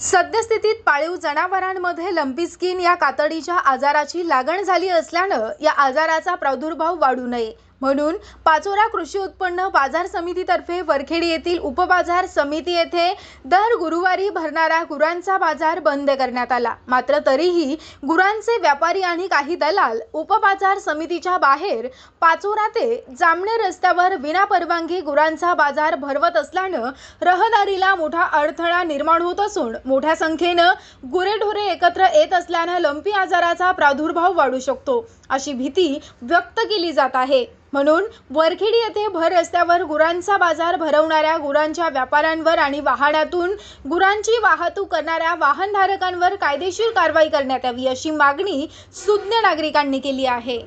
सद्यस्थितीत पाळीव जनावरांमध्ये लंपी स्किन या कातडीच्या आजाराची लागण झाली असल्यानं या आजाराचा प्रादुर्भाव वाढू नये म्हणून पाचोरा कृषी उत्पन्न बाजार समितीतर्फे वरखेडी येथील उपबाजार समिती येथे दर गुरुवारी भरणारा गुरांचा बाजार बंद करण्यात आला. मात्र तरीही गुरांचे व्यापारी आणि काही दलाल उपबाजार समितीच्या बाहेर पाचोरा ते जामणे रस्त्यावर विनापरवानगी गुरांचा बाजार भरवत असल्यानं रहदारीला मोठा अडथळा निर्माण होत असून मोठ्या संख्येनं गुरेढोरे एकत्र येत असल्यानं लंपी आजाराचा प्रादुर्भाव वाढू शकतो अशी भीती व्यक्त केली जात आहे. म्हणून वरखेडी येथे भर रस्त्यावर गुरांचा बाजार भरवणाऱ्या गुरांच्या व्यापाऱ्यांवर आणि वाहनातून गुरांची वाहतूक करणाऱ्या वाहनधारकांवर कायदेशीर कारवाई करण्यात यावी अशी मागणी सुज्ञ नागरिकांनी केली आहे.